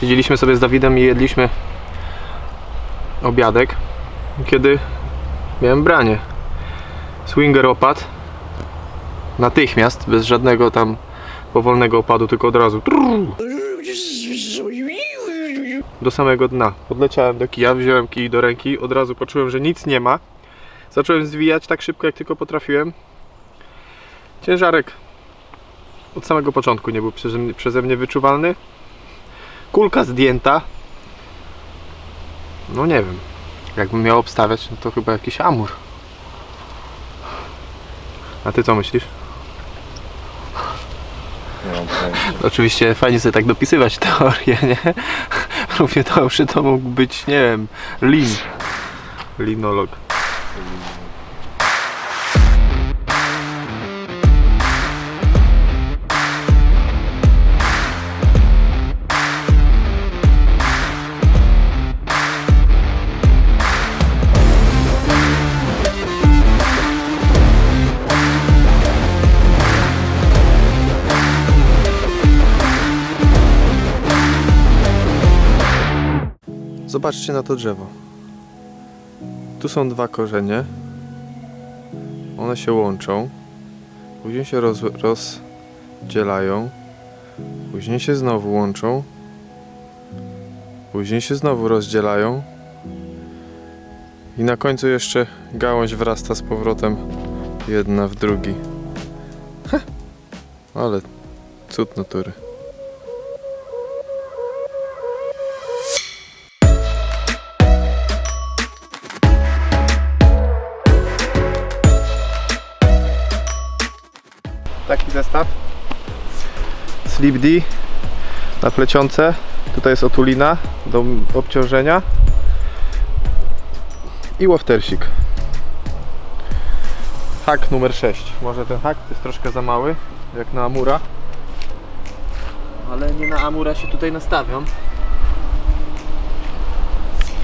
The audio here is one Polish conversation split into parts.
Siedzieliśmy sobie z Dawidem i jedliśmy obiadek, kiedy miałem branie. Swinger opadł natychmiast, bez żadnego tam powolnego opadu, tylko od razu do samego dna. Podleciałem do kija, wziąłem kij do ręki, od razu poczułem, że nic nie ma. Zacząłem zwijać tak szybko, jak tylko potrafiłem. Ciężarek od samego początku nie był przeze mnie, przeze mnie wyczuwalny. Kulka zdjęta. No nie wiem. Jakbym miał obstawiać, no to chyba jakiś amur. A ty co myślisz? Nie mam pojęcia. Oczywiście fajnie sobie tak dopisywać teorię, nie? Równie dobrze to mógł być, nie wiem, lin. Linolog. Zobaczcie na to drzewo. Tu są dwa korzenie. One się łączą. Później się roz, rozdzielają. Później się znowu łączą. Później się znowu rozdzielają. I na końcu jeszcze gałąź wrasta z powrotem jedna w drugi. Heh. Ale cud natury. Taki zestaw. Sleep D na plecionce. Tutaj jest otulina do obciążenia. I łoftersik hak numer 6 może ten hak jest troszkę za mały jak na Amura. Ale nie na Amura się tutaj nastawiam.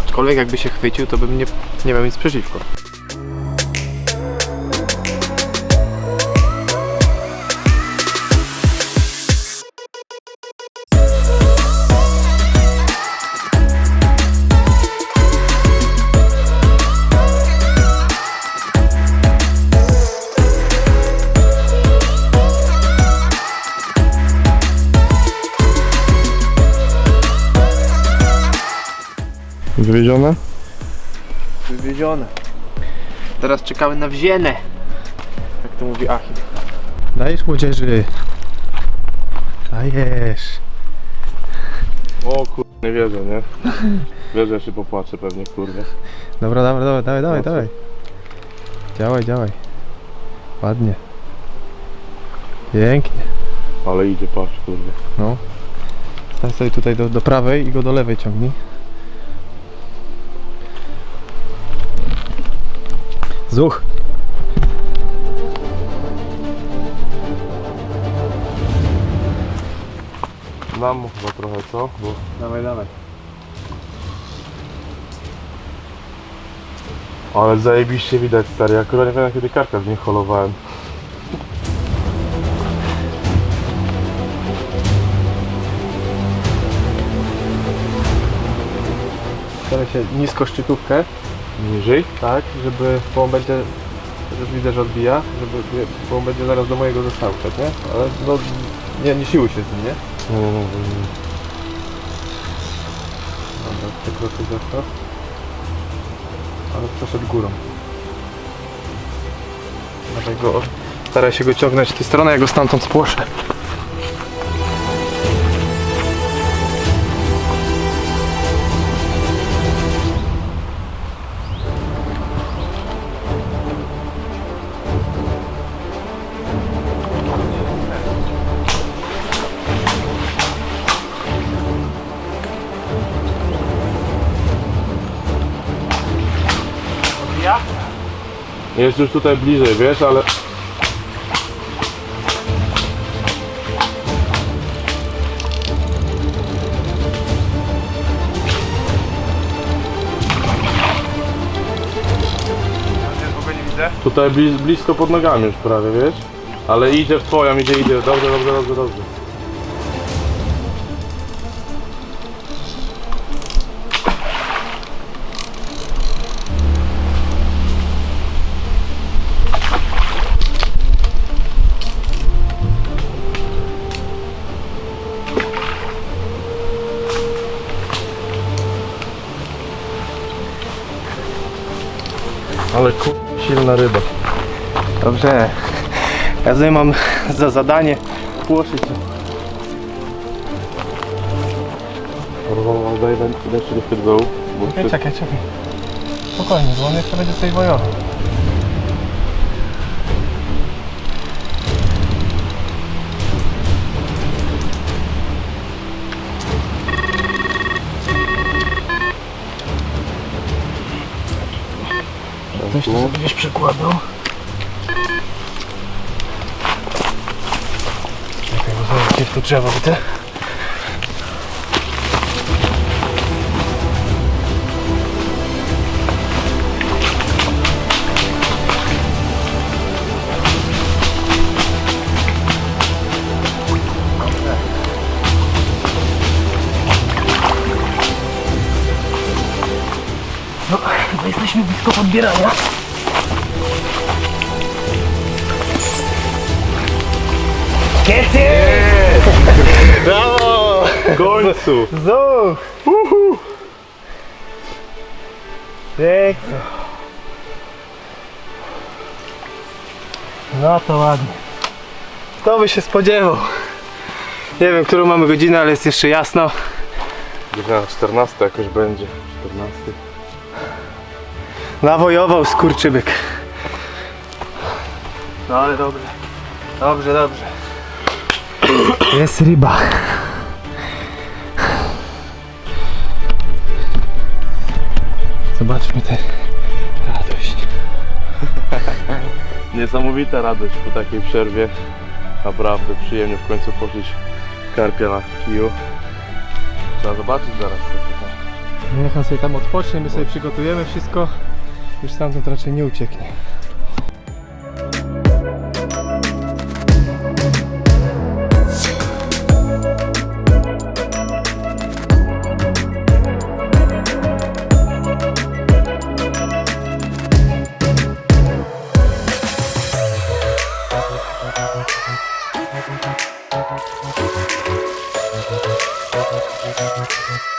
Aczkolwiek jakby się chwycił to bym nie, nie miał nic przeciwko Wywiezione? Wywiezione. Teraz czekamy na wzienę. Jak to mówi Achim. Dajesz młodzieży. Dajesz. O kur... nie wierzę, nie? Wierzę, że się popłaczę pewnie, kurde. Dobra, dobra, dobra, dawaj, dawaj, dawaj. Działaj, działaj. Ładnie. Pięknie. Ale idzie, patrz, kurde. No. Stań sobie tutaj do, do prawej i go do lewej ciągnij. Zuch. Dam mu chyba trochę, co? Bo... Dawaj, dawaj. Ale zajebiście widać, stary. Ja akurat nie wiem, kiedy kartę w niej holowałem. Staraj się nisko szczytówkę, Niżej? tak, żeby, bo on będzie, już widzę, że odbija, żeby, bo on będzie zaraz do mojego zestawu, szedł, nie? Ale no, nie, nie siłuj się z nim, nie? Nie, nie, nie, nie. Dobra, przekroczył zestaw. Ale przeszedł górą. Dawaj go, staraj się go ciągnąć w tę stronę, ja go stamtąd spłoszę. Jest już tutaj bliżej, wiesz, ale... Tutaj blis, blisko pod nogami już prawie, wiesz? Ale idzie w twoją, idzie, idzie. Dobrze, dobrze, dobrze, dobrze. Silna ryba. Dobrze. Ja tutaj mam za zadanie płoszyć. Daj, daj, daj się do. Bo Czekaj, czekaj, czekaj. Spokojnie, bo on jeszcze będzie tutaj wojował. Weź to sobie gdzieś przykładał. Czekaj, bo znowu gdzieś tu drzewo widzę. Blisko podbierania. Kiety! Brawo! W końcu! Zuch! Uhu! Pięknie. No to ładnie. Kto by się spodziewał? Nie wiem, którą mamy godzinę, ale jest jeszcze jasno. Godzina 14 jakoś będzie. 14. Nawojował skurczybyk. No ale dobrze. Dobrze, dobrze. Jest ryba. Zobaczmy tę radość. Niesamowita radość po takiej przerwie. Naprawdę przyjemnie w końcu poczuć karpia na kiju. Trzeba zobaczyć zaraz tam. Niech on sobie tam odpocznie, my sobie przygotujemy wszystko. Już stamtąd raczej nie ucieknie. Pięknie.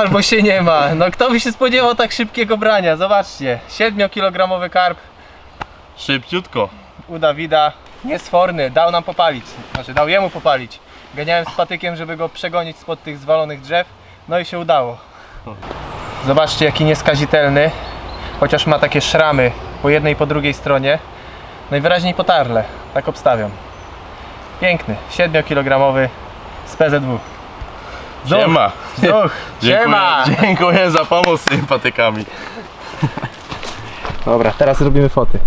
Albo się nie ma. No kto by się spodziewał tak szybkiego brania? Zobaczcie. 7-kilogramowy karp Szybciutko. u Dawida. Niesforny, dał nam popalić. Znaczy dał jemu popalić. Ganiałem z patykiem, żeby go przegonić spod tych zwalonych drzew. No i się udało. Zobaczcie jaki nieskazitelny. Chociaż ma takie szramy po jednej i po drugiej stronie. Najwyraźniej potarle. Tak obstawiam. Piękny, 7-kilogramowy z PZW. Siema. Zuch, siema! Dziękuję, dziękuję za pomoc z tymi patykami. Dobra, teraz robimy foty.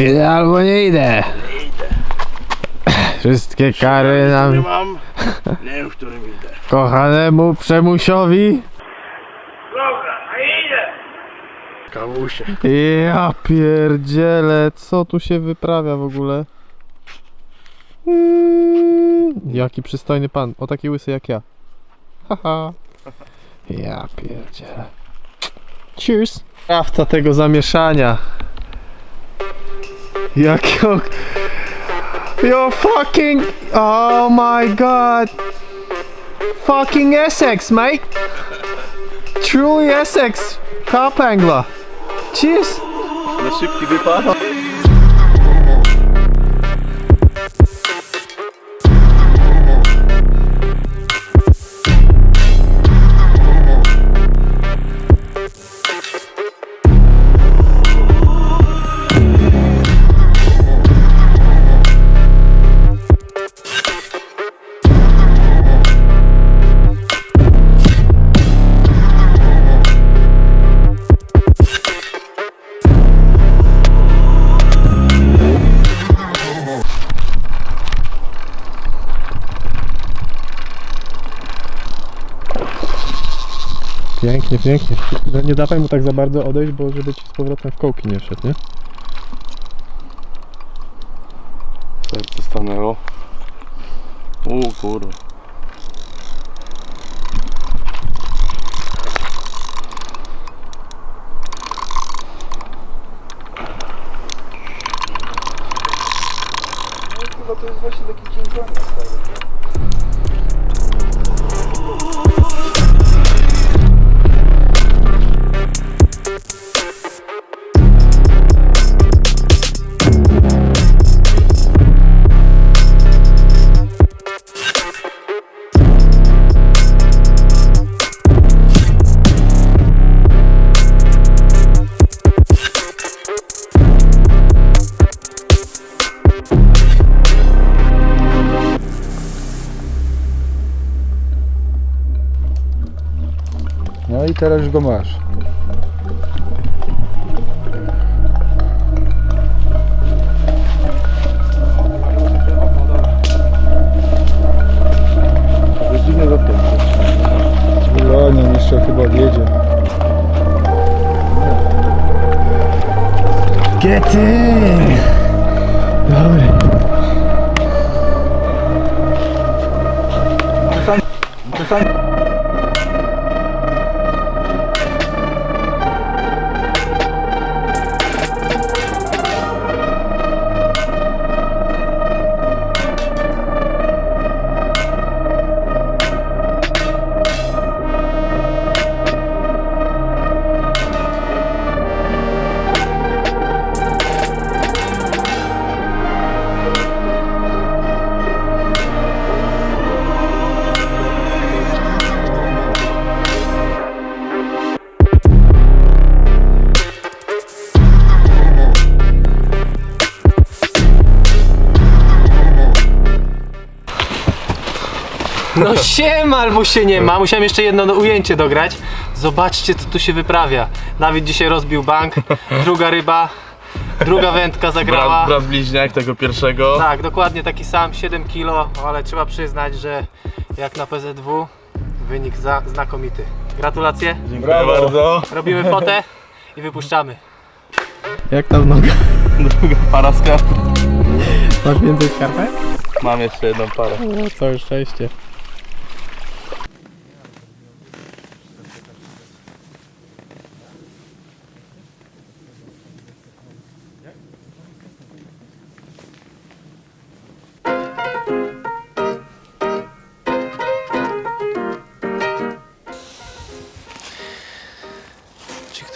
Idę albo nie idę. Wszystkie kary nam mam? Nie wiem, w którym idę. kochanemu przemusiowi. Kawusie. Ja pierdzielę, co tu się wyprawia w ogóle? Mm, jaki przystojny pan, o taki łysy jak ja. Haha. Ja pierdzielę. Cheers. Krawca tego zamieszania. Jakiego... Yo fucking... Oh my god. Fucking Essex, mate. Truly Essex. Carp angler. Cheers. Pięknie, pięknie. Nie dawaj mu tak za bardzo odejść, bo żeby ci z powrotem w kołki nie wszedł, nie? Serce stanęło. U kurwa. Chyba to jest właśnie taki dzień koniec. No i teraz już go masz. Zapięty. No jeszcze chyba wiedzie. Get się nie ma. Musiałem jeszcze jedno ujęcie dograć. Zobaczcie co tu się wyprawia. Dawid dzisiaj rozbił bank, druga ryba, druga wędka zagrała. Brat, brat bliźniak tego pierwszego. Tak, dokładnie taki sam, 7 kg, ale trzeba przyznać, że jak na PZW wynik za, znakomity. Gratulacje, Dziękuję bardzo. robimy fotę i wypuszczamy. Jak tam noga? Druga para skarb. Masz więcej skarpet? Mam jeszcze jedną parę. O, całe szczęście.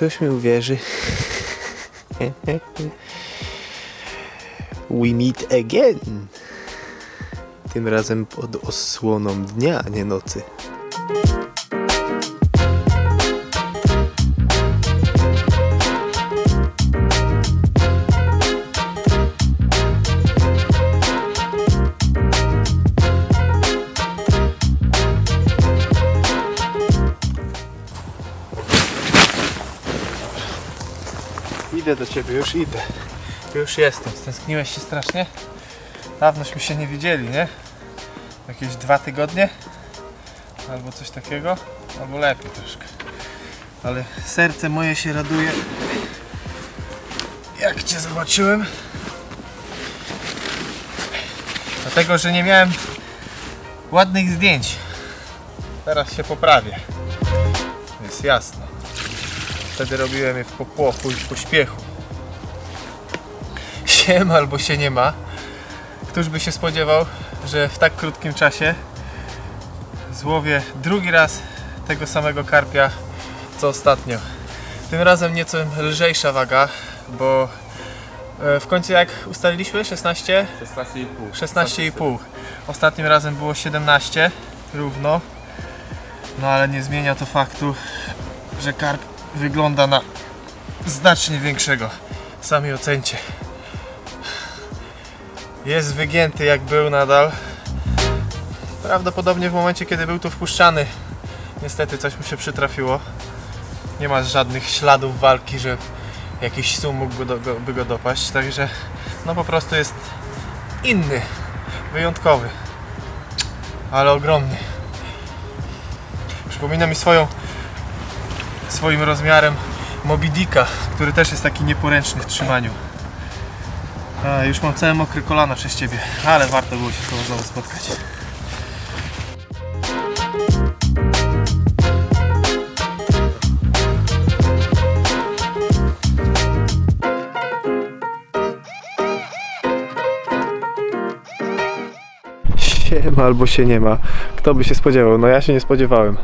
Ktoś mi uwierzy? We meet again. Tym razem pod osłoną dnia, a nie nocy. Idę do ciebie, już idę. Już jestem. Stęskniłeś się strasznie? Dawnośmy się nie widzieli, nie? Jakieś dwa tygodnie? Albo coś takiego? Albo lepiej troszkę. Ale serce moje się raduje. Jak cię zobaczyłem? Dlatego, że nie miałem ładnych zdjęć. Teraz się poprawię. Jest jasno. Wtedy robiłem je w popłochu i w pośpiechu. Się ma albo się nie ma. Któż by się spodziewał, że w tak krótkim czasie złowię drugi raz tego samego karpia co ostatnio. Tym razem nieco lżejsza waga, bo e, w końcu jak ustaliliśmy 16? 16,5. 16,5. Ostatnim razem było 17 równo. No ale nie zmienia to faktu, że karp wygląda na znacznie większego. Sami ocencie. Jest wygięty jak był nadal. Prawdopodobnie w momencie kiedy był tu wpuszczany niestety coś mu się przytrafiło. Nie ma żadnych śladów walki, że jakiś sum mógłby do, go, by go dopaść, także no po prostu jest inny, wyjątkowy, ale ogromny. Przypomina mi swoją swoim rozmiarem Moby Dicka, który też jest taki nieporęczny w trzymaniu. A, już mam całe mokre kolana przez Ciebie, ale warto było się z Tobą znowu spotkać. Siema albo się nie ma. Kto by się spodziewał? No ja się nie spodziewałem.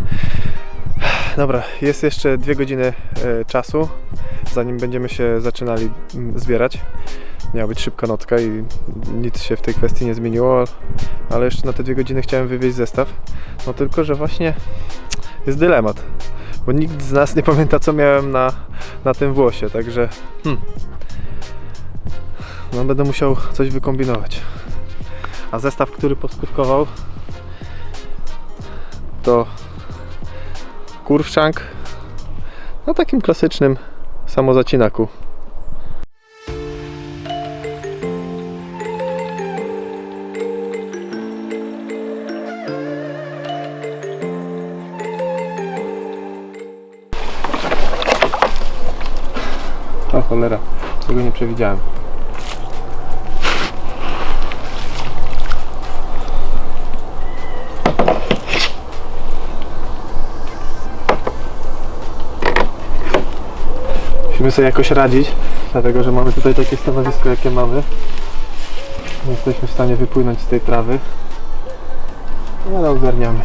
Dobra, jest jeszcze dwie godziny e, czasu, zanim będziemy się zaczynali mm, zbierać. Miała być szybka nocka i nic się w tej kwestii nie zmieniło, ale jeszcze na te dwie godziny chciałem wywieźć zestaw. No tylko, że właśnie jest dylemat, bo nikt z nas nie pamięta co miałem na, na tym włosie, także hmm, no będę musiał coś wykombinować. A zestaw, który poskutkował to kurwszank na takim klasycznym samozacinaku. O cholera, tego nie przewidziałem. Musimy sobie jakoś radzić, dlatego że mamy tutaj takie stanowisko, jakie mamy. Nie jesteśmy w stanie wypłynąć z tej trawy. No, Ale ogarniamy.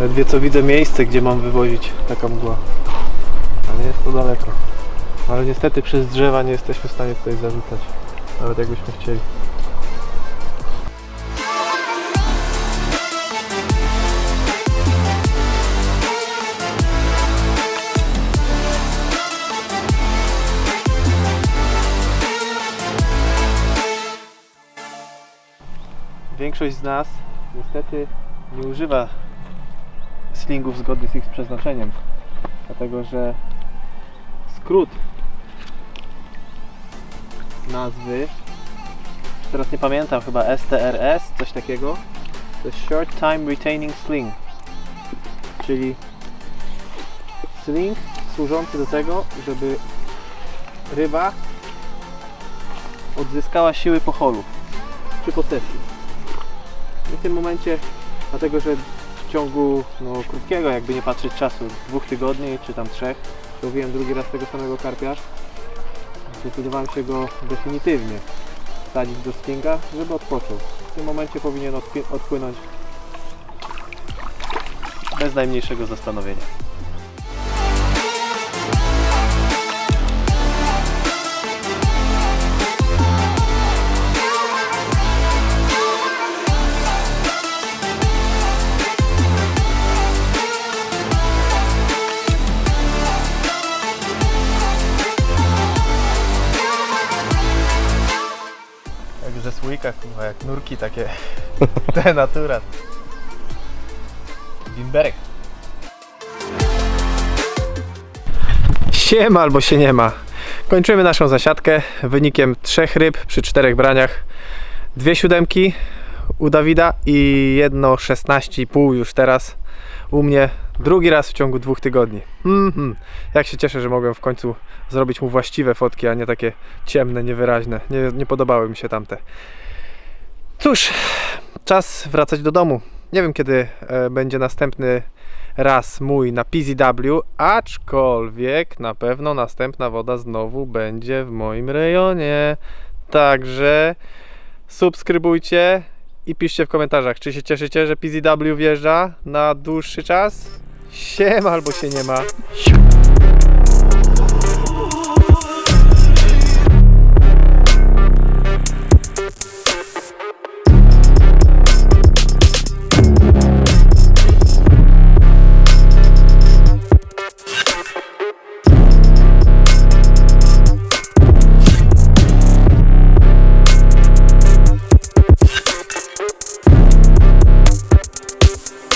Ledwie co widzę miejsce, gdzie mam wywozić taka mgła. Ale jest to daleko. Ale niestety przez drzewa nie jesteśmy w stanie tutaj zarzucać. Nawet jakbyśmy chcieli. Większość z nas niestety nie używa slingów zgodnych z ich przeznaczeniem. Dlatego, że skrót nazwy. Teraz nie pamiętam, chyba STRS, coś takiego. To jest Short Time Retaining Sling. Czyli sling służący do tego, żeby ryba odzyskała siły po holu czy po sesji w tym momencie dlatego, że w ciągu no, krótkiego, jakby nie patrzeć czasu, dwóch tygodni czy tam trzech łowiłem drugi raz tego samego karpia zdecydowałem się go definitywnie wsadzić do stinga, żeby odpoczął. W tym momencie powinien odpłynąć bez najmniejszego zastanowienia. Słoika, kurwa, jak nurki takie. Denaturat. Bimberek. Siema albo się nie ma. Kończymy naszą zasiadkę wynikiem trzech ryb przy czterech braniach. Dwie siódemki u Dawida i jedno 16,5 już teraz u mnie. Drugi raz w ciągu dwóch tygodni. Mhm. Jak się cieszę, że mogłem w końcu zrobić mu właściwe fotki, a nie takie ciemne, niewyraźne. Nie, nie podobały mi się tamte. Cóż, czas wracać do domu. Nie wiem, kiedy e, będzie następny raz mój na PZW, aczkolwiek na pewno następna woda znowu będzie w moim rejonie. Także subskrybujcie i piszcie w komentarzach, czy się cieszycie, że PZW wjeżdża na dłuższy czas. Siema albo się nie ma.